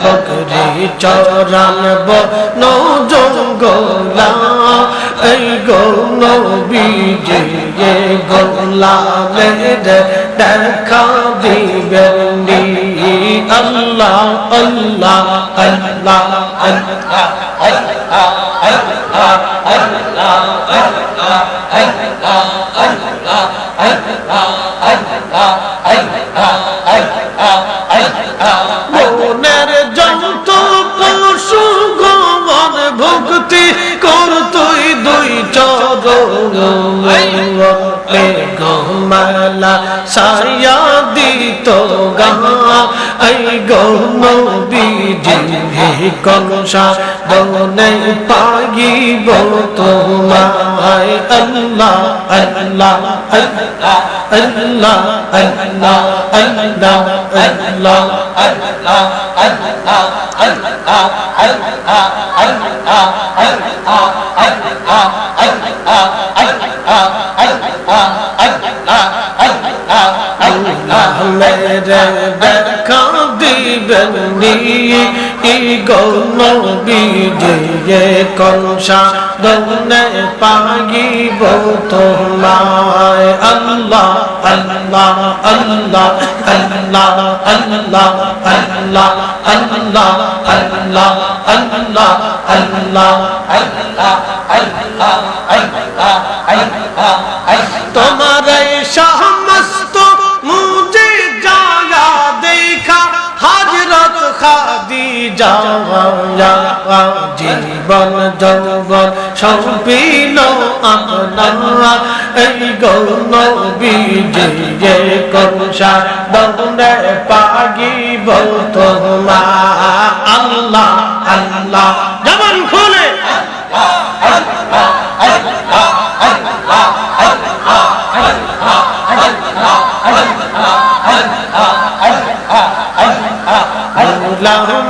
বকরি চরান বন জঙ্গলা এই গো নবীজি এ গোলামের দেখা দিবেন আল্লাহ আল্লাহ আল্লাহ আল্লাহ মনের যত গমালা সায়া দিত গা এই গৌনবীজি কনসা বনে পাগিব তোমায় আল্লাহ আল্লাহ আল্লাহ আল্লাহ আল্লাহ আল্লাহ আল্লাহ আল্লাহ আল্লাহ আল্লাহ আল্লাহ আল্লাহ আল্লাহ আল্লাহ আল্লাহ আল্লাহ আল্লাহ মেরে দেখা দিবেন ই গৌনবী যে কনসা দৌনে পাগিব তোমায় আল্লাহ আল্লাহ আল্লাহ আল্লাহ আল্লাহ আল্লাহ আল্লাহ আল্লাহ আল্লাহ আল্লাহ আল্লাহ আল্লাহ আল্লাহ আল্লাহ তোমার জীবন যৌবন সব পিল এই গৌন বিজে করুষা দৌড়ে পাগিব তোমা আল্লাহ আল্লাহ যেমন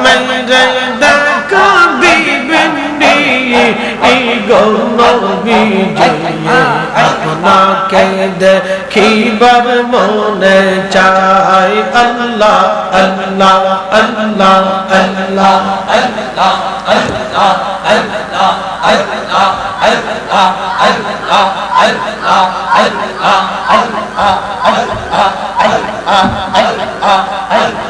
মেরে দেখা দিবেন এই গৌনবী আপনাকে দেখিবার মনে চাই আল্লাহ আল্লাহ আল্লাহ আল্লাহ আল্লাহ আল্লাহ আল্লাহ আল্লাহ আল্লাহ আল্লাহ আল্লাহ আল্লাহ আল্লাহ আল্লাহ আল্লাহ আল্লাহ